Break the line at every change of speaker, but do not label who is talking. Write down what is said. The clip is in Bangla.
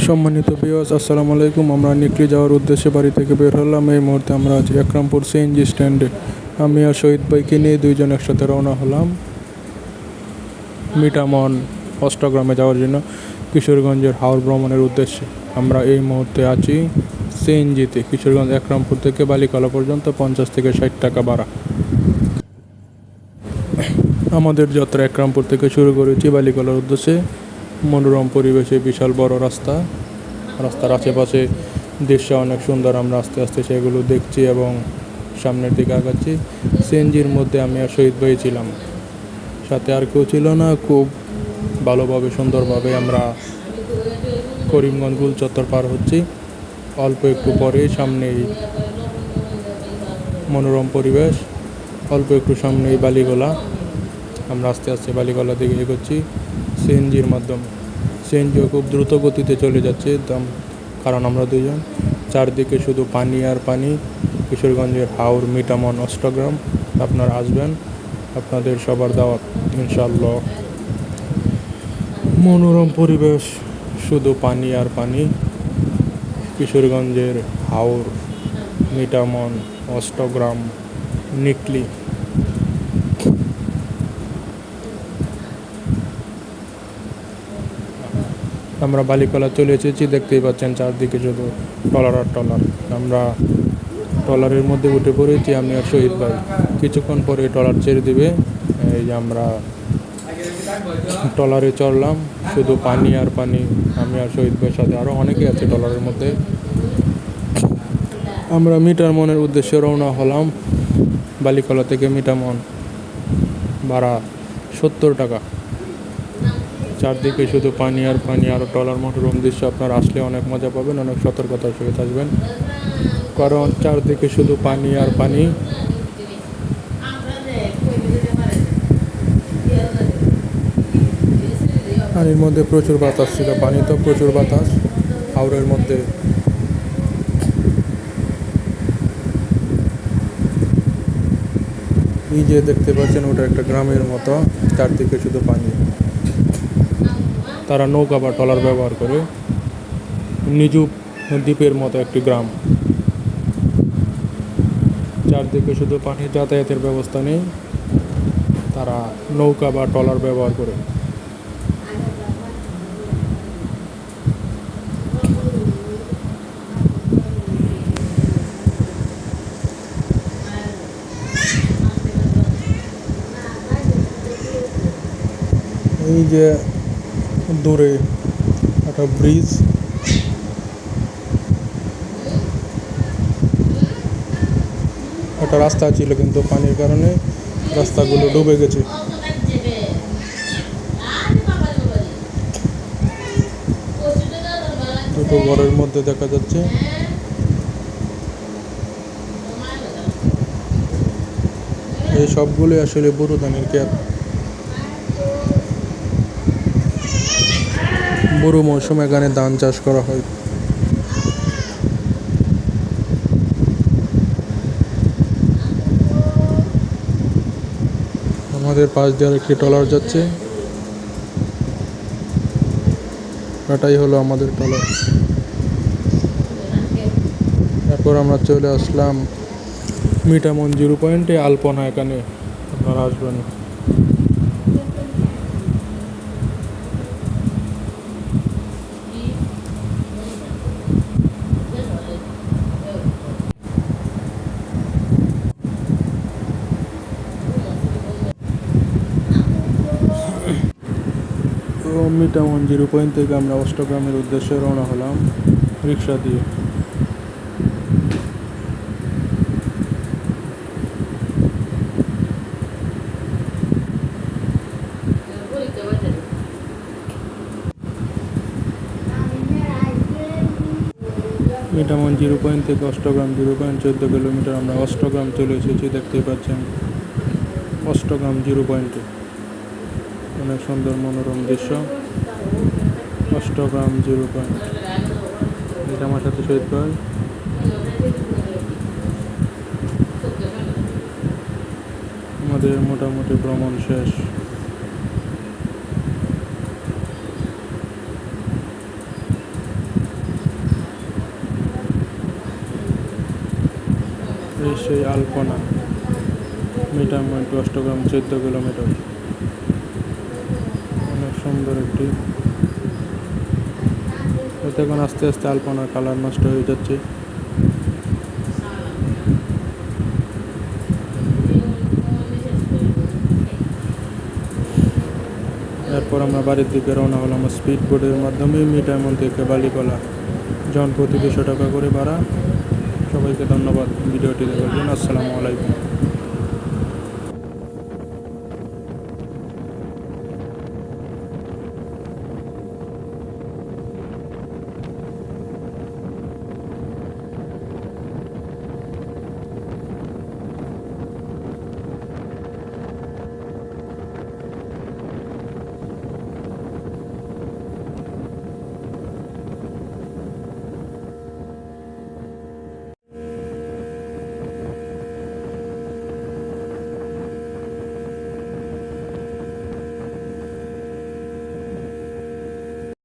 সম্মানিত বিওয়াস আসসালামু আলাইকুম। আমরা নিকলি যাওয়ার উদ্দেশ্যে বাড়ি থেকে বের হলাম। এই মুহূর্তে আমরা আছি একরামপুর সিএনজি স্ট্যান্ডে আমি আর শহীদ ভাইকে নিয়ে দুইজন একসাথে রওনা হলাম মিটামন অষ্টগ্রামে যাওয়ার জন্য কিশোরগঞ্জের হাওড় ভ্রমণের উদ্দেশ্যে। আমরা এই মুহূর্তে আছি সিএনজিতে কিশোরগঞ্জ একরামপুর থেকে বালিকলা পর্যন্ত পঞ্চাশ থেকে ষাট টাকা ভাড়া। আমাদের যাত্রা একরামপুর থেকে শুরু করেছি বালিকলার উদ্দেশ্যে। মনোরম পরিবেশে বিশাল বড় রাস্তা। রাস্তার আশেপাশে দৃশ্য অনেক সুন্দর, আমরা আস্তে আস্তে সেগুলো দেখছি এবং সামনের দিকে আগাচ্ছি। সিএনজির মধ্যে আমি আর শহীদ ভাই ছিলাম। সাথে আর কেউ ছিল না, খুব ভালোভাবে, সুন্দরভাবে আমরা করিমগঞ্জ গুল চত্বর পার হচ্ছি। অল্প একটু পরেই সামনেই মনোরম পরিবেশ, অল্প একটু সামনেই বালিগোলা। আমরা আস্তে আস্তে বালিগলা দিকে এগোচ্ছি সিএনজির মাধ্যমে। সিএনজিও খুব দ্রুত গতিতে চলে যাচ্ছে কারণ আমরা দুজন চারদিকে শুধু পানি আর পানি। কিশোরগঞ্জের হাওর, মিটামন, অষ্টগ্রাম। আপনারা আসবেন, আপনাদের সবার দাওয়াত ইনশাল্লাহ মনোরম পরিবেশ, শুধু পানি আর পানি। কিশোরগঞ্জের হাওর, মিটামন, অষ্টগ্রাম, নিকলি। আমরা বালিকলা চলে এসেছি, দেখতেই পাচ্ছেন চারদিকে শুধু টলার আর টলার। আমরা টলারের মধ্যে উঠে পড়েছি, আমি আর শহীদ ভাই। কিছুক্ষণ পরে টলার ছেড়ে দিবে, এই যে আমরা টলারে চড়লাম, শুধু পানি আর পানি। আমি আর শহীদ ভাইয়ের সাথে আরও অনেকে আছে টলারের মধ্যে। আমরা মিটার মনের উদ্দেশ্যে রওনা হলাম, বালিকলা থেকে মিটামন ভাড়া সত্তর টাকা। চারদিকে শুধু পানি আর পানি আর টলার মনোরম দৃশ্য আপনারা আসলে অনেক মজা পাবেন, অনেক সতর্কতার সহিত আসবেন কারণ চারদিকে শুধু পানি আর পানি। পানির মধ্যে প্রচুর বাতাস ছিল, পানি তো প্রচুর বাতাস হাওড়ের মধ্যে। এই যে দেখতে পাচ্ছেন, ওটা একটা গ্রামের মতো, চারদিকে শুধু পানি। তারা নৌকা বা ট্রলার ব্যবহার করে নিজুপ দ্বীপের মতো একটি গ্রাম। চারদিকে শুধু পানি যাতায়াতের ব্যবস্থা নেই, তারা নৌকা বা ট্রলার ব্যবহার করে। এই যে দূরে একটা ব্রিজ একটা রাস্তা ছিল কিন্তু পানির কারণে রাস্তাগুলো ডুবে গেছে। দুটো ঘরের মধ্যে দেখা যাচ্ছে। এই সবগুলোই আসলে বুড়ো ধানের বুড়ো মৌসুমে এখানে ধান চাষ করা হয়। আমাদের পাশ দিয়ে একটি ট্রলার যাচ্ছে। এটাই হলো আমাদের ট্রলার। তারপর আমরা চলে আসলাম মিটামন জিরো পয়েন্টে, আলপনা এখানে আপনারা আসবেন। তো মিটামন জিরো পয়েন্ট থেকে আমরা অষ্টগ্রামের উদ্দেশ্যে রওনা হলাম রিক্সা দিয়ে। মিটামন জিরো পয়েন্ট থেকে অষ্টগ্রাম, জিরো পয়েন্ট চোদ্দ কিলোমিটার আমরা অষ্টগ্রাম চলে এসেছি, দেখতেই পাচ্ছেন। অষ্টগ্রাম জিরো পয়েন্টে। অনেক সুন্দর মনোরম দৃশ্য। Austagram zero point. এটা আমার সাথে শহীদ পয়েন্ট আমাদের মোটামুটি ভ্রমণ শেষ। এই সেই আলপনা মিটার অষ্টগ্রাম, চোদ্দ কিলোমিটার। অনেক সুন্দর একটি এখন আস্তে আস্তে আলপনার কালার নষ্ট হয়ে যাচ্ছে। এরপর আমরা বাড়ির দিকে রওনা হলাম স্পিড বোর্ডের মাধ্যমে মিটামন থেকে বালিকলা। জন প্রতি দুশো টাকা করে ভাড়া। সবাইকে ধন্যবাদ। ভিডিওটি দেখার জন্য আসসালামু আলাইকুম।